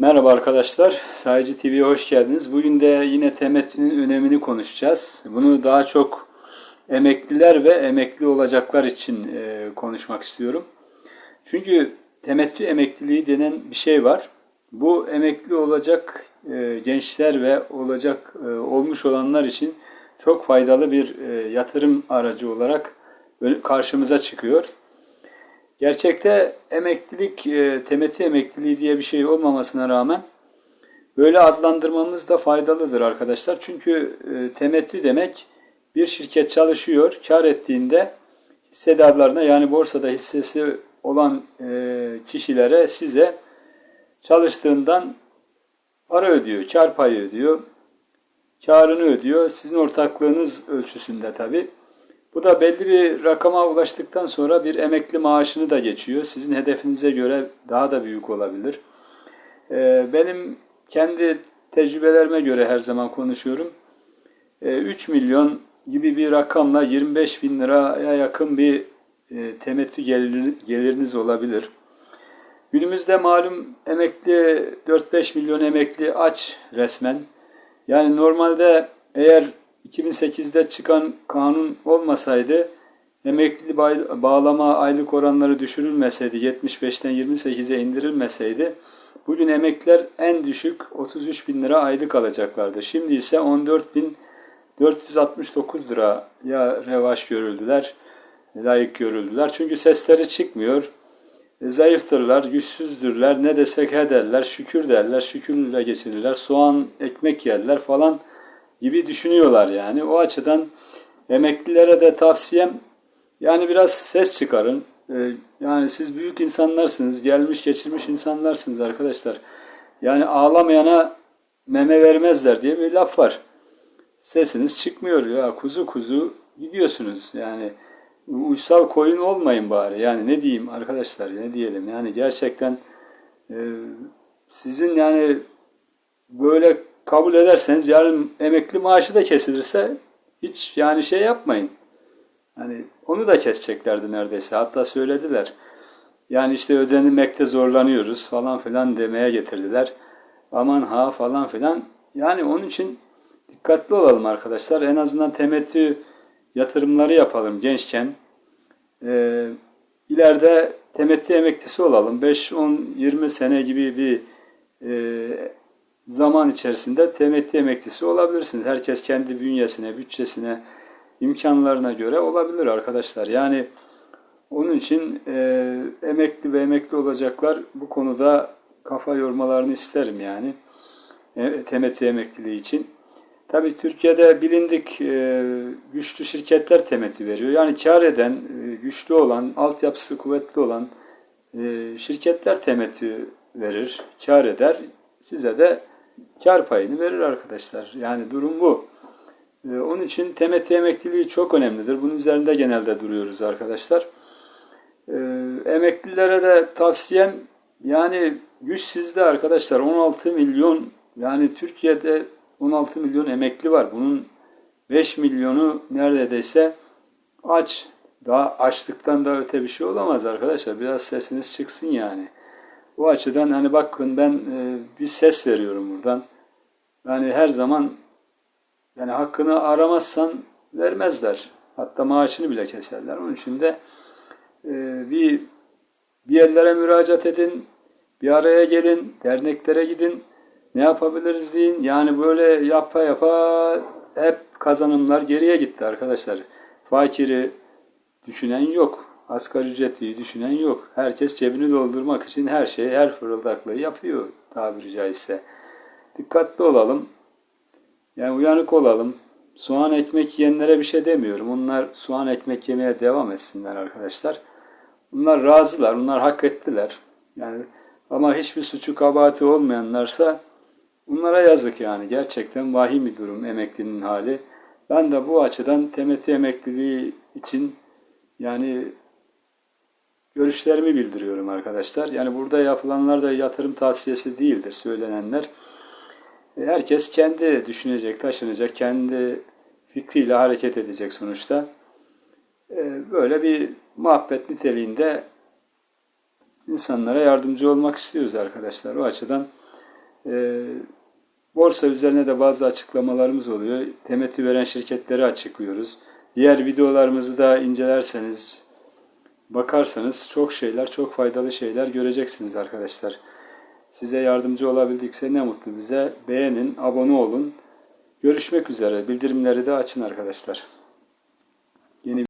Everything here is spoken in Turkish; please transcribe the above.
Merhaba arkadaşlar, Sayıcı TV'ye hoş geldiniz. Bugün de yine temettünün önemini konuşacağız. Bunu daha çok emekliler ve emekli olacaklar için e, konuşmak istiyorum. Çünkü temettü emekliliği denen bir şey var. Bu emekli olacak e, gençler ve olacak e, olmuş olanlar için çok faydalı bir e, yatırım aracı olarak karşımıza çıkıyor. Gerçekte emeklilik, e, temettü emekliliği diye bir şey olmamasına rağmen böyle adlandırmamız da faydalıdır arkadaşlar. Çünkü e, demek bir şirket çalışıyor, kar ettiğinde hissedarlarına yani borsada hissesi olan e, kişilere size çalıştığından para ödüyor, kar payı ödüyor, karını ödüyor. Sizin ortaklığınız ölçüsünde tabii. Bu da belli bir rakama ulaştıktan sonra bir emekli maaşını da geçiyor. Sizin hedefinize göre daha da büyük olabilir. Ee, Benim kendi tecrübelerime göre her zaman konuşuyorum. Ee, 3 milyon gibi bir rakamla 25 bin liraya yakın bir e, temettü gelir- geliriniz olabilir. Günümüzde malum emekli 4-5 milyon emekli aç resmen. Yani normalde eğer 2008'de çıkan kanun olmasaydı emekli bağlama aylık oranları düşürülmeseydi 75'ten 28'e indirilmeseydi bugün emekliler en düşük 33 bin lira aylık alacaklardı. Şimdi ise 14 bin 469 liraya revaç görüldüler, layık görüldüler. Çünkü sesleri çıkmıyor. E, Zayıftırlar, güçsüzdürler, ne desek he derler, şükür derler, şükürle geçirirler, soğan, ekmek yerler falan gibi düşünüyorlar yani. O açıdan emeklilere de tavsiyem yani biraz ses çıkarın. E, Yani siz büyük insanlarsınız, gelmiş geçirmiş insanlarsınız arkadaşlar. Yani ağlamayana meme vermezler diye bir laf var. Sesiniz çıkmıyor ya kuzu kuzu gidiyorsunuz yani uysal koyun olmayın bari yani ne diyeyim arkadaşlar ne diyelim yani gerçekten e, sizin yani böyle kabul ederseniz yarın emekli maaşı da kesilirse hiç yani şey yapmayın. Hani onu da keseceklerdi neredeyse. Hatta söylediler. Yani işte ödenilmekte zorlanıyoruz falan filan demeye getirdiler. Aman ha falan filan. Yani onun için dikkatli olalım arkadaşlar. En azından temettü yatırımları yapalım gençken. Ee, ileride temettü emeklisi olalım. 5, 10, 20 sene gibi bir e, zaman içerisinde temettü emeklisi olabilirsiniz. Herkes kendi bünyesine, bütçesine, imkanlarına göre olabilir arkadaşlar. Yani onun için e, emekli ve emekli olacaklar bu konuda kafa yormalarını isterim yani. E, temettü emekliliği için. Tabii Türkiye'de bilindik e, güçlü şirketler temettü veriyor. Yani kar eden, e, güçlü olan, altyapısı kuvvetli olan e, şirketler temettü verir, kar eder. Size de kar payını verir arkadaşlar. Yani durum bu. E, onun için temettü emekliliği çok önemlidir. Bunun üzerinde genelde duruyoruz arkadaşlar. E, emeklilere de tavsiyem yani güç sizde arkadaşlar. 16 milyon yani Türkiye'de 16 milyon emekli var. Bunun 5 milyonu neredeyse aç. Daha açlıktan da öte bir şey olamaz arkadaşlar. Biraz sesiniz çıksın yani. Bu açıdan hani bakın ben e, bir ses veriyorum buradan. Yani her zaman yani hakkını aramazsan vermezler. Hatta maaşını bile keserler. Onun için de e, bir bir yerlere müracaat edin, bir araya gelin, derneklere gidin, ne yapabiliriz deyin. Yani böyle yapa yapa hep kazanımlar geriye gitti arkadaşlar. Fakiri düşünen yok. Asgari ücretliyi düşünen yok. Herkes cebini doldurmak için her şeyi, her fırıldaklığı yapıyor tabiri caizse. Dikkatli olalım. Yani uyanık olalım. Soğan ekmek yiyenlere bir şey demiyorum. Onlar soğan ekmek yemeye devam etsinler arkadaşlar. Bunlar razılar, bunlar hak ettiler. Yani ama hiçbir suçu kabahati olmayanlarsa bunlara yazık yani. Gerçekten vahim bir durum emeklinin hali. Ben de bu açıdan temettü emekliliği için yani görüşlerimi bildiriyorum arkadaşlar. Yani burada yapılanlar da yatırım tavsiyesi değildir söylenenler. E, Herkes kendi düşünecek, taşınacak, kendi fikriyle hareket edecek sonuçta. E, Böyle bir muhabbet niteliğinde insanlara yardımcı olmak istiyoruz arkadaşlar. O açıdan E, borsa üzerine de bazı açıklamalarımız oluyor. Temettü veren şirketleri açıklıyoruz. Diğer videolarımızı da incelerseniz, bakarsanız çok şeyler, çok faydalı şeyler göreceksiniz arkadaşlar. Size yardımcı olabildikse ne mutlu bize. Beğenin, abone olun. Görüşmek üzere. Bildirimleri de açın arkadaşlar. Yeni